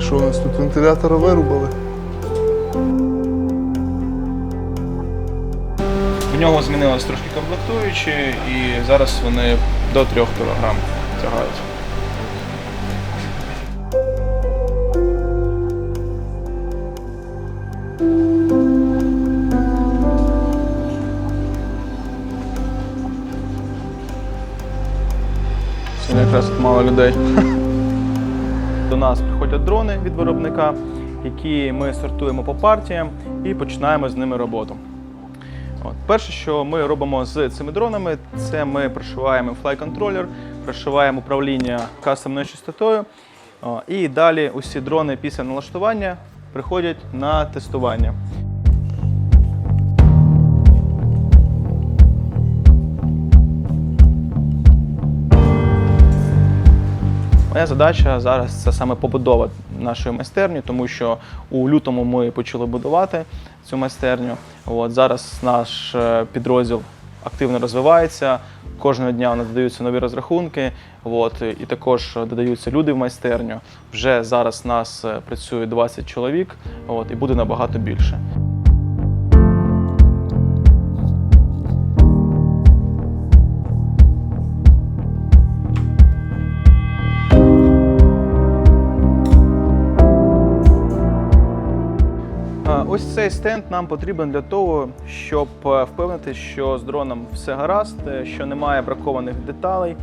Що у нас тут вентилятора вирубали? В нього змінилось трошки комплектуючі, і зараз вони до 3 кг тягають. Якраз тут мало людей. До нас приходять дрони від виробника, які ми сортуємо по партіям і починаємо з ними роботу. От. Перше, що ми робимо з цими дронами, це ми прошиваємо флай-контролер, прошиваємо управління кастомною частотою. І далі усі дрони після налаштування приходять на тестування. Моя задача зараз це саме побудова нашої майстерні, тому що у лютому ми почали будувати цю майстерню. От зараз наш е, підрозділ активно розвивається. Кожного дня надаються нові розрахунки. От, і також додаються люди в майстерню. Вже зараз нас е, працює 20 чоловік, от, і буде набагато більше. Ось цей стенд нам потрібен для того, щоб е, впевнити, що з дроном все гаразд, е, що немає бракованих деталей.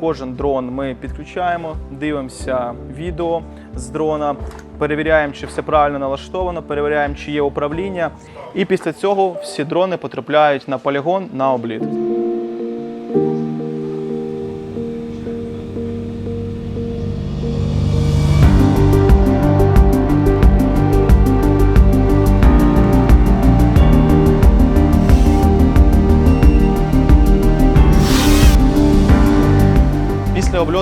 Кожен дрон ми підключаємо, дивимося відео з дрона, перевіряємо, чи все правильно налаштовано, перевіряємо, чи є управління. І після цього всі дрони потрапляють на полігон на обліт.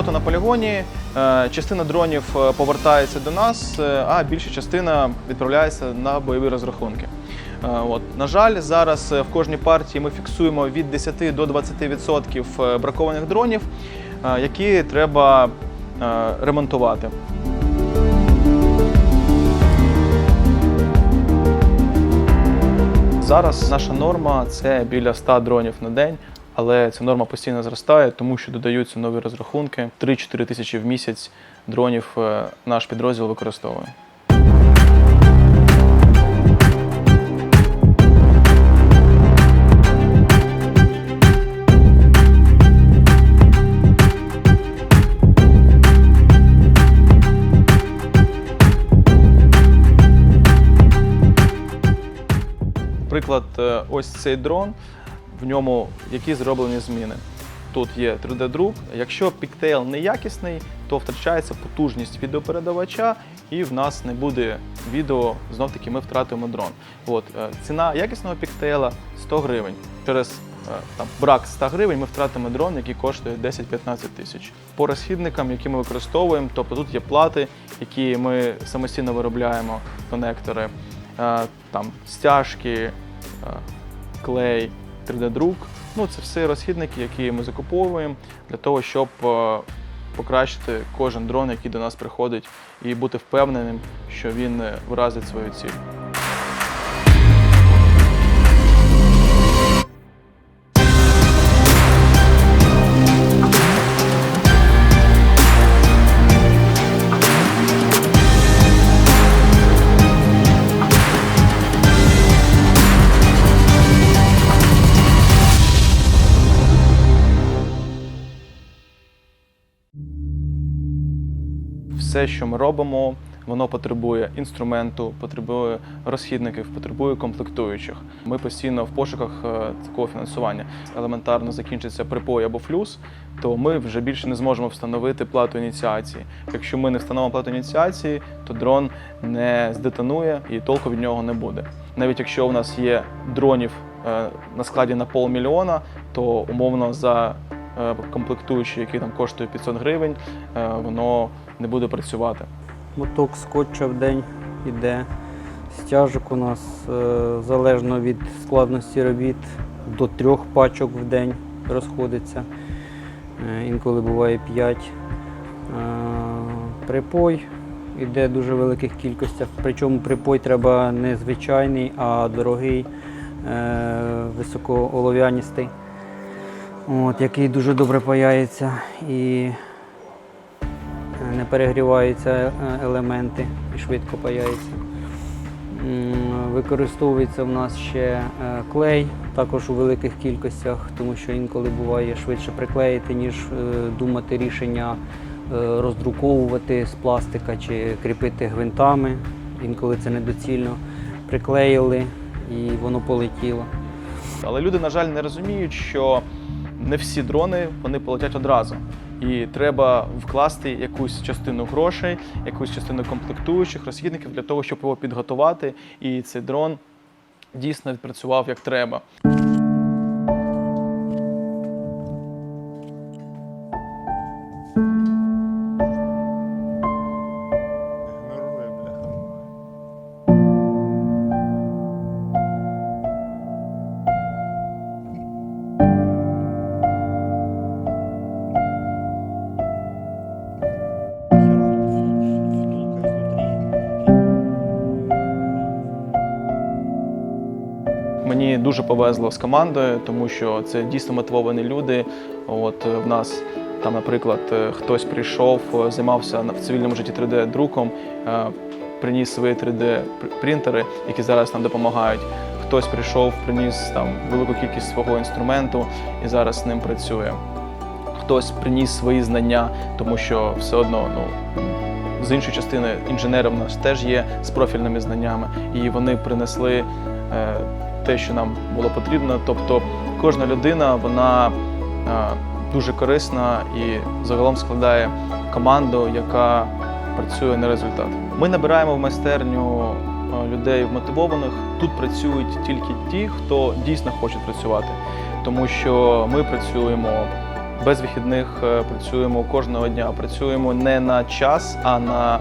Після на полігоні е, частина дронів е, повертається до нас, е, а більша частина відправляється на бойові розрахунки. От. На жаль, зараз в кожній партії ми фіксуємо від 10 до 20% е, бракованих дронів, які треба ремонтувати. Зараз наша норма це біля 100 дронів на день, але ця норма постійно зростає, тому що додаються нові розрахунки. 3-4 тисячі в місяць дронів е, наш підрозділ використовує. Приклад, е, ось цей дрон, в ньому які зроблені зміни. Тут є 3D-друк. Якщо піктейл неякісний, то втрачається потужність відеопередавача, і в нас не буде відео. Знов таки ми втратимо дрон. От е, ціна якісного піктейла 100 гривень. Через е, там брак 100 гривень ми втратимо дрон, який коштує 10-15 тисяч. По розхідникам, які ми використовуємо, тобто тут є плати, які ми самостійно виробляємо, конектори, е, там стяжки, клей, 3D-друк. Ну, це все розхідники, які ми закуповуємо для того, щоб е, покращити кожен дрон, який до нас приходить, і бути впевненим, що він е, вразить свою ціль. Все, що ми робимо, воно потребує інструменту, потребує розхідників, потребує комплектуючих. Ми постійно в пошуках е, такого фінансування. Елементарно закінчиться припой або флюс, то ми вже більше не зможемо встановити плату ініціації. Якщо ми не встановимо плату ініціації, то дрон не здетонує і толку від нього не буде. Навіть якщо у нас є дронів е, на складі на полмільйона, то умовно за е, комплектуючі, які там коштує 500 гривень, е, воно не буде працювати. Моток скотча в день іде. Стяжок у нас е, залежно від складності робіт до трьох пачок в день розходиться. Інколи буває п'ять. Припой йде в дуже великих кількостях. Причому припой треба не звичайний, а дорогий, високоолов'яністий, от, який дуже добре паяється і е, не перегріваються е, елементи і швидко паяється. Використовується в нас ще е, клей, також у великих кількостях, тому що інколи буває швидше приклеїти, ніж думати рішення роздруковувати з пластика чи кріпити гвинтами. Інколи це недоцільно. Приклеїли і воно полетіло. Але люди, на жаль, не розуміють, що не всі дрони вони полетять одразу. І треба вкласти якусь частину грошей, якусь частину комплектуючих розхідників для того, щоб його підготувати, і цей дрон дійсно відпрацював як треба. Дуже повезло з командою, тому що це дійсно мотивовані люди. От е, в нас там, наприклад, е, хтось прийшов, е, займався в цивільному житті 3D-друком, е, приніс свої 3D-принтери, які зараз нам допомагають. Хтось прийшов, приніс там велику кількість свого інструменту і зараз з ним працює. Хтось приніс свої знання, тому що все одно ну, з іншої частини інженери в нас теж є з профільними знаннями, і вони принесли те, що нам було потрібно. Тобто кожна людина вона е, дуже корисна і загалом складає команду, яка працює на результат. Ми набираємо в майстерню е, людей вмотивованих. Тут працюють тільки ті, хто дійсно хоче працювати, тому що ми працюємо. Без вихідних е, працюємо кожного дня, працюємо не на час, а на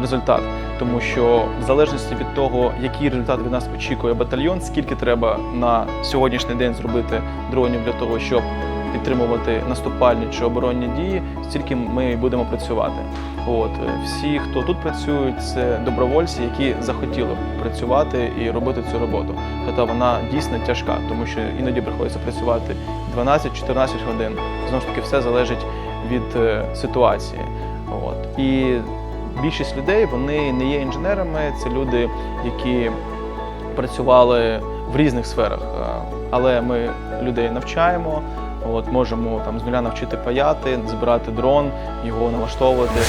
результат. Тому що в залежності від того, який результат від нас очікує батальйон, скільки треба на сьогоднішній день зробити дронів для того, щоб підтримувати наступальні чи оборонні дії, стільки ми будемо працювати. От е, всі, хто тут працюють, це добровольці, які захотіли працювати і робити цю роботу. Хоча вона дійсно тяжка, тому що іноді приходиться працювати 12-14 годин. Знову ж таки, все залежить від е, ситуації. От і більшість людей вони не є інженерами, це люди, які працювали в різних сферах. Е, Але ми людей навчаємо. От можемо там з нуля навчити паяти, збирати дрон, його налаштовувати.